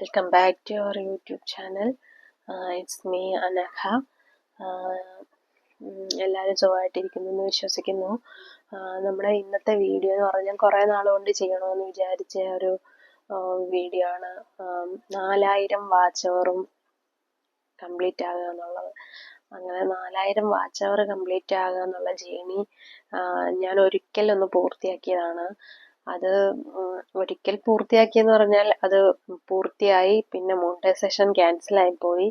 Welcome back to our YouTube channel it's me Anaha എല്ലാവരും സുഖമായിട്ടിരിക്കുന്നു എന്ന് വിശ്വസിക്കുന്നു. നമ്മുടെ ഇന്നത്തെ വീഡിയോ എന്ന് പറഞ്ഞാൽ കുറേ നാളുകൊണ്ട് ചെയ്യണമെന്ന് വിചാരിച്ച ഒരു വീഡിയോ ആണ്. നാലായിരം വാച്ച് അവറും കംപ്ലീറ്റ് ആകുക എന്നുള്ളത്. അങ്ങനെ നാലായിരം വാച്ച് അവർ കംപ്ലീറ്റ് ആകുക എന്നുള്ള ജേണി ഞാൻ ഒരിക്കലൊന്ന് പൂർത്തിയാക്കിയതാണ്. അത് ഒരിക്കൽ പൂർത്തിയാക്കിയെന്ന് പറഞ്ഞാൽ അത് പൂർത്തിയായി പിന്നെ മോണിറ്റൈസേഷൻ ക്യാൻസൽ ആയി പോയി.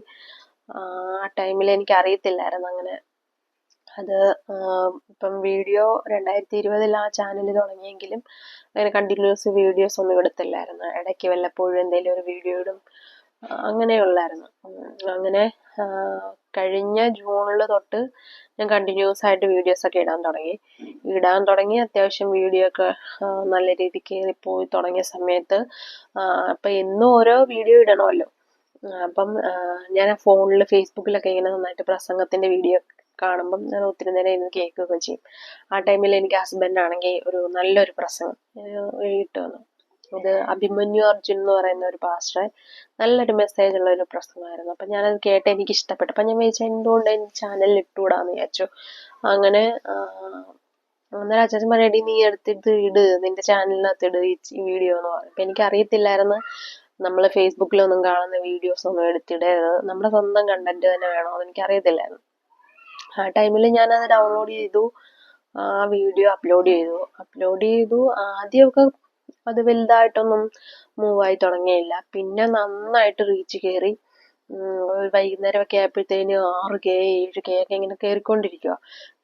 ആ ടൈമിൽ എനിക്ക് അറിയത്തില്ലായിരുന്നു അങ്ങനെ. അത് ഇപ്പം വീഡിയോ രണ്ടായിരത്തി ഇരുപതിൽ ആ ചാനൽ തുടങ്ങിയെങ്കിലും അങ്ങനെ കണ്ടിന്യൂസ് വീഡിയോസ് ഒന്നും എടുത്തില്ലായിരുന്നു. ഇടയ്ക്ക് വല്ലപ്പോഴും എന്തെങ്കിലും ഒരു വീഡിയോ ഇടും. ആ, അങ്ങനെയുള്ളായിരുന്നു. അങ്ങനെ കഴിഞ്ഞ ജൂണിൽ തൊട്ട് ഞാൻ കണ്ടിന്യൂസ് ആയിട്ട് വീഡിയോസ് ഒക്കെ ഇടാൻ തുടങ്ങി. ഇടാൻ തുടങ്ങി അത്യാവശ്യം വീഡിയോ ഒക്കെ നല്ല രീതിക്ക് പോയി തുടങ്ങിയ സമയത്ത് അപ്പം എന്നും ഓരോ വീഡിയോ ഇടണമല്ലോ. അപ്പം ഞാൻ ഫോണിൽ ഫേസ്ബുക്കിലൊക്കെ ഇങ്ങനെ നന്നായിട്ട് പ്രസംഗത്തിന്റെ വീഡിയോ കാണുമ്പം ഞാൻ ഒത്തിരി നേരം ഇരുന്ന് കേൾക്കുകയൊക്കെ ചെയ്യും. ആ ടൈമിൽ എനിക്ക് ഹസ്ബൻഡ് ആണെങ്കിൽ ഒരു നല്ലൊരു പ്രസംഗം ഇട്ട് തന്നു അത് അഭിമന്യു അർജുൻ എന്ന് പറയുന്ന ഒരു പാസ്റ്ററെ നല്ലൊരു മെസ്സേജ് ഉള്ള ഒരു പ്രസംഗമായിരുന്നു. അപ്പം ഞാനത് കേട്ട് എനിക്ക് ഇഷ്ടപ്പെട്ടു അപ്പം ഞാൻ വിചാരിച്ചു എന്തുകൊണ്ട് എന്റെ ചാനലിൽ ഇട്ടുകൂടാന്ന് വിചാരിച്ചു. അങ്ങനെ അന്നേരം അച്ഛൻ പറയടി നീ എടുത്തിട്ട് ഇട്. നിന്റെ ചാനലിനകത്ത് ഇട് ഈ വീഡിയോ എന്ന് പറഞ്ഞു. അപ്പം എനിക്ക് അറിയത്തില്ലായിരുന്നു നമ്മൾ ഫേസ്ബുക്കിലൊന്നും കാണുന്ന വീഡിയോസ് ഒന്നും എടുത്തിടരുത്. നമ്മുടെ സ്വന്തം കണ്ടന്റ് തന്നെ വേണോ അതെനിക്ക് അറിയത്തില്ലായിരുന്നു ആ ടൈമിൽ ഞാനത് ഡൗൺലോഡ് ചെയ്തു. ആ വീഡിയോ അപ്ലോഡ് ചെയ്തു. അപ്ലോഡ് ചെയ്തു. ആദ്യമൊക്കെ അത് വലുതായിട്ടൊന്നും ആയി തുടങ്ങിയില്ല. പിന്നെ നന്നായിട്ട് റീച്ച് കയറി വൈകുന്നേരമൊക്കെ ആയപ്പോഴത്തേന് ആറ് കെ ഏഴ് കെ ഒക്കെ ഇങ്ങനെ കയറിക്കൊണ്ടിരിക്കുക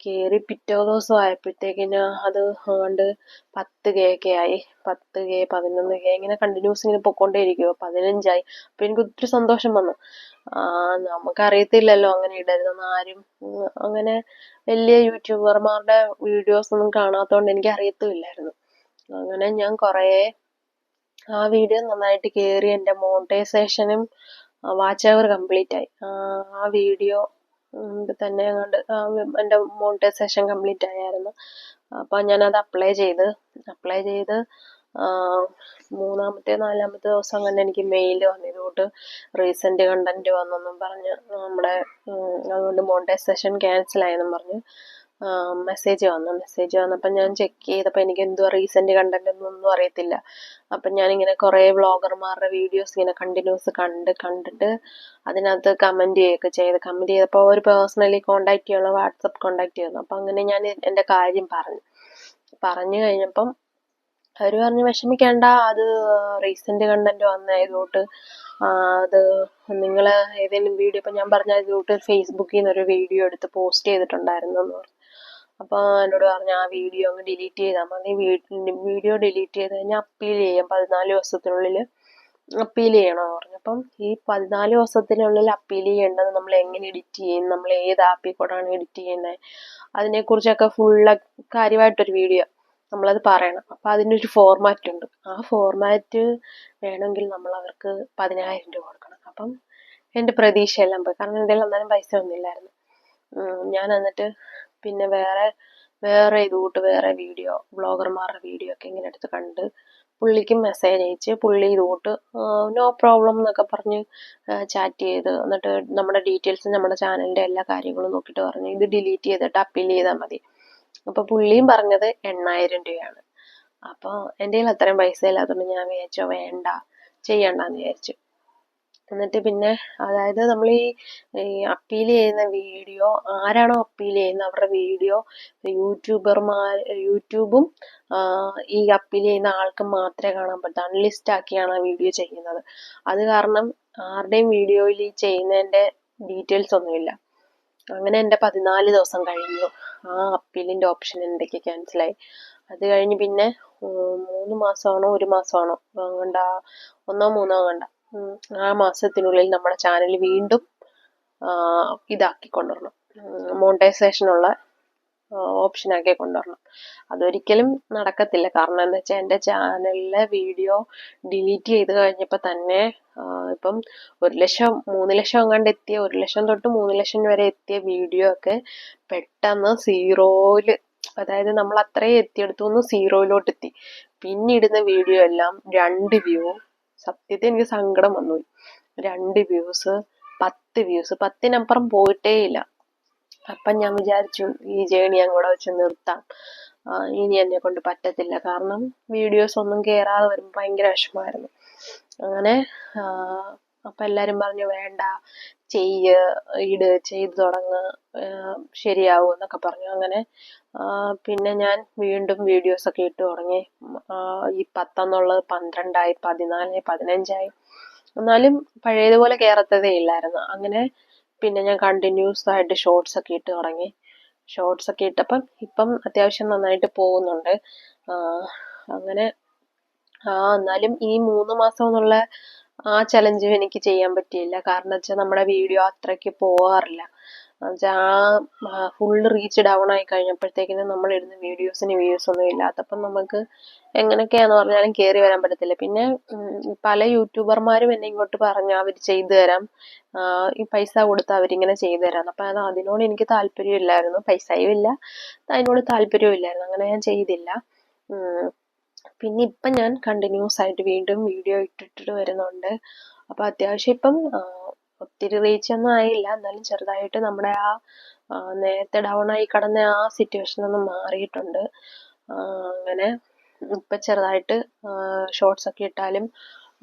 കയറി പിറ്റേ ദിവസം ആയപ്പോഴത്തേക്കിന് അത് കണ്ട് പത്ത് കെ ഒക്കെ ആയി. പത്ത് കെ പതിനൊന്ന് കെ ഇങ്ങനെ കണ്ടിന്യൂസ് ഇങ്ങനെ പൊക്കോണ്ടേ ഇരിക്കുക പതിനഞ്ചായി. അപ്പൊ എനിക്ക് ഒത്തിരി സന്തോഷം വന്നു. നമുക്കറിയത്തില്ലല്ലോ അങ്ങനെ ഇടരുതെന്ന് ആരും. അങ്ങനെ വലിയ യൂട്യൂബർമാരുടെ വീഡിയോസ് ഒന്നും കാണാത്തതുകൊണ്ട് എനിക്ക് അറിയത്തുമില്ലായിരുന്നു അങ്ങനെ ഞാൻ കുറേ ആ വീഡിയോ നന്നായിട്ട് കയറി എന്റെ മോണിറ്റൈസേഷനും വാച്ച് അവർ കംപ്ലീറ്റ് ആയി. ആ വീഡിയോ തന്നെ അങ്ങോട്ട് എന്റെ മോണിറ്റൈസേഷൻ കംപ്ലീറ്റ് ആയായിരുന്നു. അപ്പോൾ ഞാനത് അപ്ലൈ ചെയ്ത് അപ്ലൈ ചെയ്ത് മൂന്നാമത്തെ നാലാമത്തെ ദിവസം അങ്ങനെ എനിക്ക് മെയിൽ വന്നു ഇതുകൊണ്ട് റീസെന്റ് കണ്ടന്റ് വന്നെന്നും പറഞ്ഞ് നമ്മുടെ അതുകൊണ്ട് മോണിറ്റൈസേഷൻ ക്യാൻസൽ ആയെന്നും പറഞ്ഞ്. മെസ്സേജ് വന്നു. മെസ്സേജ് വന്നപ്പോൾ ഞാൻ ചെക്ക് ചെയ്തപ്പോൾ എനിക്ക് എന്തോ റീസെന്റ് കണ്ടന്റ് ഒന്നും അറിയത്തില്ല. അപ്പം ഞാനിങ്ങനെ കുറേ വ്ളോഗർമാരുടെ വീഡിയോസ് ഇങ്ങനെ കണ്ടിന്യൂസ് കണ്ട് കണ്ടിട്ട് അതിനകത്ത് കമന്റ് ചെയ്യുകയൊക്കെ ചെയ്ത്. കമന്റ് ചെയ്തപ്പോൾ അവർ പേഴ്സണലി കോണ്ടാക്ട് ചെയ്യാനുള്ള വാട്സപ്പ് കോണ്ടാക്ട് ചെയ്യുന്നു അപ്പം അങ്ങനെ ഞാൻ എന്റെ കാര്യം പറഞ്ഞു. പറഞ്ഞു കഴിഞ്ഞപ്പം അവർ പറഞ്ഞു വിഷമിക്കേണ്ട അത് റീസെന്റ് കണ്ടന്റ് വന്നതുകൊണ്ട് അത് നിങ്ങൾ ഏതെങ്കിലും വീഡിയോ ഇപ്പം ഞാൻ പറഞ്ഞ ഇതുകൊണ്ട് ഫേസ്ബുക്കിൽ നിന്ന് ഒരു വീഡിയോ എടുത്ത് പോസ്റ്റ് ചെയ്തിട്ടുണ്ടായിരുന്നു എന്ന് പറഞ്ഞു. അപ്പോൾ എന്നോട് പറഞ്ഞു ആ വീഡിയോ അങ്ങ് ഡിലീറ്റ് ചെയ്താൽ മതി. വീഡിയോ ഡിലീറ്റ് ചെയ്ത് കഴിഞ്ഞാൽ അപ്പീൽ ചെയ്യാം. പതിനാല് ദിവസത്തിനുള്ളിൽ അപ്പീൽ ചെയ്യണമെന്ന് പറഞ്ഞു. അപ്പം ഈ പതിനാല് ദിവസത്തിനുള്ളിൽ അപ്പീൽ ചെയ്യേണ്ടത് നമ്മൾ എങ്ങനെ എഡിറ്റ് ചെയ്യും? നമ്മൾ ഏത് ആപ്പിൽ കൂടാണ് എഡിറ്റ് ചെയ്യുന്നത് അതിനെക്കുറിച്ചൊക്കെ ഫുള്ള് കാര്യമായിട്ടൊരു വീഡിയോ നമ്മളത് പറയണം. അപ്പം അതിനൊരു ഫോർമാറ്റ് ഉണ്ട്. ആ ഫോർമാറ്റ് വേണമെങ്കിൽ നമ്മൾ അവർക്ക് പതിനായിരം രൂപ കൊടുക്കണം. അപ്പം എന്റെ പ്രതീക്ഷയെല്ലാം പോയി. കാരണം കയ്യിൽ അന്നേരം പൈസ ഒന്നുമില്ലായിരുന്നു ഞാൻ എന്നിട്ട് പിന്നെ വേറെ വേറെ ഇതുകൂട്ട് വേറെ വീഡിയോ വ്ളോഗർമാരുടെ വീഡിയോ ഒക്കെ ഇങ്ങനെ എടുത്ത് കണ്ട് പുള്ളിക്ക് മെസ്സേജ് അയച്ച് പുള്ളി ഇതുകൂട്ട് നോ പ്രോബ്ലം എന്നൊക്കെ പറഞ്ഞ് ചാറ്റ് ചെയ്ത്. എന്നിട്ട് നമ്മുടെ ഡീറ്റെയിൽസ് നമ്മുടെ ചാനലിന്റെ എല്ലാ കാര്യങ്ങളും നോക്കിയിട്ട് പറഞ്ഞു ഇത് ഡിലീറ്റ് ചെയ്തിട്ട് അപ്പീൽ ചെയ്താൽ മതി. അപ്പോൾ പുള്ളിയും പറഞ്ഞത് എണ്ണായിരം രൂപയാണ്. അപ്പോൾ എന്റെ കയ്യിൽ അത്രയും പൈസ ഇല്ലാത്തതുകൊണ്ട് ഞാൻ വിചാരിച്ചു വേണ്ട ചെയ്യണ്ടെന്ന് വിചാരിച്ചു. എന്നിട്ട് പിന്നെ അതായത് നമ്മൾ ഈ അപ്പീൽ ചെയ്യുന്ന വീഡിയോ ആരാണോ അപ്പീൽ ചെയ്യുന്നത് അവരുടെ വീഡിയോ യൂട്യൂബർമാർ യൂട്യൂബും ഈ അപ്പീൽ ചെയ്യുന്ന ആൾക്ക് മാത്രമേ കാണാൻ പറ്റൂ. അൺലിസ്റ്റ് ആക്കിയാണ് ആ വീഡിയോ ചെയ്യുന്നത്. അത് കാരണം ആരുടെയും വീഡിയോയിൽ ഈ ചെയ്യുന്നതിന്റെ ഡീറ്റെയിൽസ് ഒന്നുമില്ല. അങ്ങനെ എന്റെ പതിനാല് ദിവസം കഴിഞ്ഞു. ആ അപ്പീലിന്റെ ഓപ്ഷൻ എന്തൊക്കെ ക്യാൻസലായി അത് കഴിഞ്ഞ് പിന്നെ മൂന്ന് മാസമാണോ ഒരു മാസമാണോ കണ്ട ഒന്നോ മൂന്നോ കണ്ട ആ മാസത്തിനുള്ളിൽ നമ്മുടെ ചാനൽ വീണ്ടും ഇതാക്കി കൊണ്ടുവരണം മോണിറ്റൈസേഷനുള്ള ഓപ്ഷൻ ആക്കി കൊണ്ടുവരണം അതൊരിക്കലും നടക്കത്തില്ല. കാരണം എന്താ വെച്ചാൽ എന്റെ ചാനലിലെ വീഡിയോ ഡിലീറ്റ് ചെയ്ത് കഴിഞ്ഞപ്പോൾ തന്നെ ഇപ്പം ഒരു ലക്ഷം മൂന്ന് ലക്ഷം എങ്ങാണ്ട് എത്തിയ ഒരു ലക്ഷം തൊട്ട് മൂന്ന് ലക്ഷം വരെ എത്തിയ വീഡിയോ ഒക്കെ പെട്ടെന്ന് സീറോയിൽ അതായത് നമ്മൾ അത്രയും എത്തിയെടുത്തു സീറോയിലോട്ട് എത്തി പിന്നിടുന്ന വീഡിയോ എല്ലാം രണ്ട് വ്യൂ സത്യത്തിൽ എനിക്ക് സങ്കടം വന്നു. രണ്ട് വ്യൂസ് പത്ത് വ്യൂസ് പത്തിനപ്പുറം പോയിട്ടേ ഇല്ല അപ്പം ഞാൻ വിചാരിച്ചു ഈ ജേണി അങ്ങോട്ട് വെച്ച് നിർത്താം. ഇനി എന്നെ കൊണ്ട് പറ്റത്തില്ല. കാരണം വീഡിയോസ് ഒന്നും കയറാതെ വരുമ്പോൾ ഭയങ്കര വിഷമമായിരുന്നു. അങ്ങനെ അപ്പം എല്ലാവരും പറഞ്ഞു വേണ്ട ചെയ്യ് ഇട് ചെയ്ത് തുടങ്ങ് ശരിയാവും എന്നൊക്കെ പറഞ്ഞു. അങ്ങനെ പിന്നെ ഞാൻ വീണ്ടും വീഡിയോസ് ഒക്കെ ഇട്ട് തുടങ്ങി. ഈ പത്തെന്നുള്ളത് പന്ത്രണ്ടായി പതിനാല് പതിനഞ്ചായി. എന്നാലും പഴയതുപോലെ കയറത്തതേ ഇല്ലായിരുന്നു. അങ്ങനെ പിന്നെ ഞാൻ കണ്ടിന്യൂസ് ആയിട്ട് ഷോർട്സ് ഒക്കെ ഇട്ട് തുടങ്ങി. ഷോർട്സ് ഒക്കെ ഇട്ടപ്പം ഇപ്പം അത്യാവശ്യം നന്നായിട്ട് പോകുന്നുണ്ട്. അങ്ങനെ ആ എന്നാലും ഈ മൂന്ന് മാസം എന്നുള്ള ആ ചലഞ്ചും എനിക്ക് ചെയ്യാൻ പറ്റിയില്ല. കാരണം വെച്ചാൽ നമ്മുടെ വീഡിയോ അത്രയ്ക്ക് പോകാറില്ല എന്നുവെച്ചാൽ ആ ഫുൾ റീച്ച് ഡൗൺ ആയി കഴിഞ്ഞപ്പോഴത്തേക്കിനും നമ്മൾ ഇടുന്ന വീഡിയോസിന് വ്യൂസ് ഒന്നും ഇല്ലാത്തപ്പം നമുക്ക് എങ്ങനെയൊക്കെയാന്ന് പറഞ്ഞാലും കയറി വരാൻ പറ്റത്തില്ല. പിന്നെ പല യൂട്യൂബർമാരും എന്നെ ഇങ്ങോട്ട് പറഞ്ഞു അവർ ചെയ്തു തരാം. ഈ പൈസ കൊടുത്ത് അവരിങ്ങനെ ചെയ്തു തരാം അപ്പം അത് അതിനോട് എനിക്ക് താല്പര്യമില്ലായിരുന്നു. പൈസയും ഇല്ല. അതിനോട് താല്പര്യവും ഇല്ലായിരുന്നു. അങ്ങനെ ഞാൻ ചെയ്തില്ല. പിന്നെ ഇപ്പം ഞാൻ കണ്ടിന്യൂസ് ആയിട്ട് വീണ്ടും വീഡിയോ ഇട്ടിട്ട് വരുന്നുണ്ട്. അപ്പോൾ അത്യാവശ്യം ഇപ്പം ഒത്തിരി റീച്ച് ഒന്നും ആയില്ല. എന്നാലും ചെറുതായിട്ട് നമ്മുടെ ആ നേരത്തെ ഡൗൺ ആയി കിടന്ന ആ സിറ്റുവേഷൻ ഒന്ന് മാറിയിട്ടുണ്ട്. അങ്ങനെ ഇപ്പം ചെറുതായിട്ട് ഷോർട്സ് ഒക്കെ ഇട്ടാലും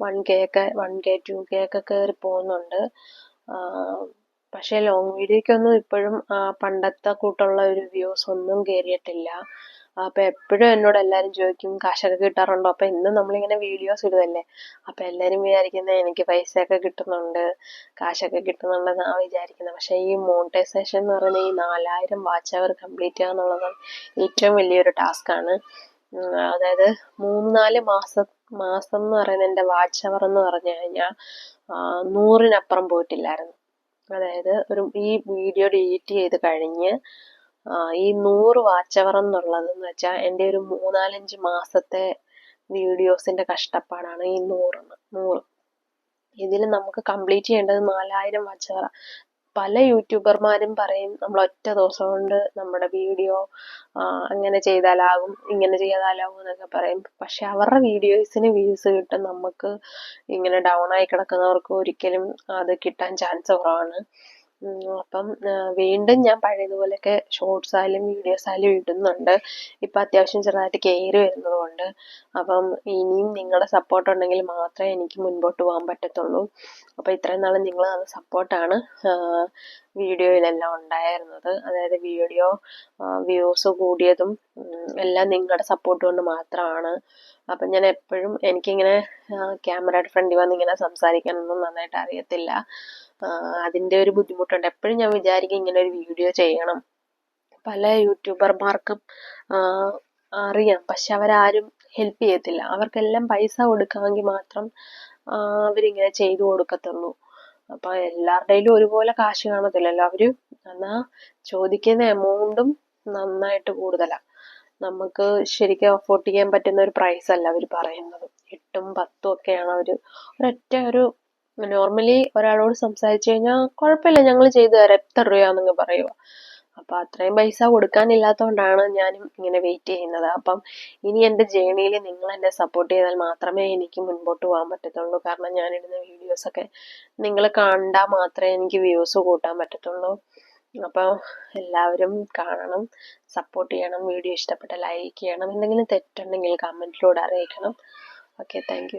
വൺ കെ ഒക്കെ വൺ കെ ടു കെ ഒക്കെ കയറി പോകുന്നുണ്ട്. പക്ഷേ ലോങ് വീഡിയോയ്ക്കൊന്നും ഇപ്പോഴും പണ്ടത്തെ കൂട്ടുള്ള ഒരു വ്യൂസ് ഒന്നും കയറിയിട്ടില്ല അപ്പൊ എപ്പോഴും എന്നോട് എല്ലാരും ചോദിക്കും കാശൊക്കെ കിട്ടാറുണ്ടോ? അപ്പൊ എന്നും നമ്മളിങ്ങനെ വീഡിയോസ് ഇടുവല്ലേ അപ്പൊ എല്ലാരും വിചാരിക്കുന്നത് എനിക്ക് പൈസയൊക്കെ കിട്ടുന്നുണ്ട് കാശൊക്കെ കിട്ടുന്നുണ്ടെന്നാണ് വിചാരിക്കുന്നത് പക്ഷെ ഈ മോണിറ്റൈസേഷൻ എന്ന് പറയുന്നത് ഈ നാലായിരം വാച്ച് അവർ കംപ്ലീറ്റ് ചെയ്യുക ഏറ്റവും വലിയൊരു ടാസ്ക് ആണ്. അതായത് മൂന്ന് നാല് മാസം മാസം എന്ന് പറയുന്നത് എന്റെ വാച്ച് അവർ എന്ന് പറഞ്ഞു കഴിഞ്ഞാൽ നൂറിനപ്പുറം പോയിട്ടില്ലായിരുന്നു. അതായത് ഒരു ഈ വീഡിയോ ഡിലീറ്റ് ചെയ്ത് കഴിഞ്ഞ് ഈ നൂറ് വാച്ച് അവർ എന്നുള്ളതെന്ന് വെച്ചാൽ എന്റെ ഒരു മൂന്നാലഞ്ച് മാസത്തെ വീഡിയോസിന്റെ കഷ്ടപ്പാടാണ് ഈ നൂറെണ്ണം നൂറ്. ഇതിൽ നമുക്ക് കംപ്ലീറ്റ് ചെയ്യേണ്ടത് നാലായിരം വാച്ച് അവർ പല യൂട്യൂബർമാരും പറയും നമ്മൾ ഒറ്റ ദിവസം കൊണ്ട് നമ്മുടെ വീഡിയോ അങ്ങനെ ചെയ്താലാകും ഇങ്ങനെ ചെയ്താലാകും എന്നൊക്കെ പറയും. പക്ഷെ അവരുടെ വീഡിയോസിന് വ്യൂസ് കിട്ടും. നമുക്ക് ഇങ്ങനെ ഡൗൺ ആയി കിടക്കുന്നവർക്ക് ഒരിക്കലും അത് കിട്ടാൻ ചാൻസ് കുറവാണ്. അപ്പം വീണ്ടും ഞാൻ പഴയതുപോലെയൊക്കെ ഷോർട്സ് ആയാലും വീഡിയോസ് ആയാലും ഇടുന്നുണ്ട്. ഇപ്പം അത്യാവശ്യം ചെറുതായിട്ട് കയറി വരുന്നത് കൊണ്ട് അപ്പം ഇനിയും നിങ്ങളുടെ സപ്പോർട്ട് ഉണ്ടെങ്കിൽ മാത്രമേ എനിക്ക് മുൻപോട്ട് പോകാൻ പറ്റത്തുള്ളൂ. അപ്പോൾ ഇത്രയും നാളും നിങ്ങൾ തന്ന സപ്പോർട്ടാണ് വീഡിയോയിലെല്ലാം ഉണ്ടായിരുന്നത്. അതായത് വീഡിയോ വ്യൂസ് കൂടിയതും എല്ലാം നിങ്ങളുടെ സപ്പോർട്ട് കൊണ്ട് മാത്രമാണ്. അപ്പം ഞാൻ എപ്പോഴും എനിക്കിങ്ങനെ ക്യാമറയുടെ ഫ്രണ്ടിൽ വന്ന് ഇങ്ങനെ സംസാരിക്കാനൊന്നും നന്നായിട്ട് അറിയത്തില്ല. അതിന്റെ ഒരു ബുദ്ധിമുട്ടുണ്ട്. എപ്പോഴും ഞാൻ വിചാരിക്കും ഇങ്ങനെ ഒരു വീഡിയോ ചെയ്യണം. പല യൂട്യൂബർമാർക്കും അറിയാം. പക്ഷെ അവരാരും ഹെൽപ്പ് ചെയ്യത്തില്ല. അവർക്കെല്ലാം പൈസ കൊടുക്കാമെങ്കിൽ മാത്രം അവരിങ്ങനെ ചെയ്തു കൊടുക്കത്തുള്ളൂ. അപ്പൊ എല്ലാവരുടെയിലും ഒരുപോലെ കാശ് കാണത്തില്ലല്ലോ അവർ? എന്നാ ചോദിക്കുന്ന എമൗണ്ടും നന്നായിട്ട് കൂടുതലാണ് നമുക്ക് ശരിക്കും അഫോർഡ് ചെയ്യാൻ പറ്റുന്ന ഒരു പ്രൈസ് അല്ല അവർ പറയുന്നത്. എട്ടും പത്തും ഒക്കെയാണ് അവർ ഒരൊറ്റ ഒരു നോർമലി ഒരാളോട് സംസാരിച്ചു കഴിഞ്ഞാൽ കുഴപ്പമില്ല ഞങ്ങൾ ചെയ്തു തരാം. എത്ര രൂപയാണെന്നങ്ങ് പറയുക അപ്പൊ അത്രയും പൈസ കൊടുക്കാനില്ലാത്തതുകൊണ്ടാണ് ഞാനും ഇങ്ങനെ വെയിറ്റ് ചെയ്യുന്നത്. അപ്പം ഇനി എന്റെ ജേണിയിൽ നിങ്ങൾ എന്നെ സപ്പോർട്ട് ചെയ്താൽ മാത്രമേ എനിക്ക് മുൻപോട്ട് പോകാൻ പറ്റത്തുള്ളൂ. കാരണം ഞാൻ ഞാനിടുന്ന വീഡിയോസൊക്കെ നിങ്ങൾ കണ്ടാൽ മാത്രമേ എനിക്ക് വ്യൂസ് കൂട്ടാൻ പറ്റത്തുള്ളൂ. അപ്പോൾ എല്ലാവരും കാണണം സപ്പോർട്ട് ചെയ്യണം വീഡിയോ ഇഷ്ടപ്പെട്ട ലൈക്ക് ചെയ്യണം. എന്തെങ്കിലും തെറ്റുണ്ടെങ്കിൽ കമന്റിലൂടെ അറിയിക്കണം. Okay thank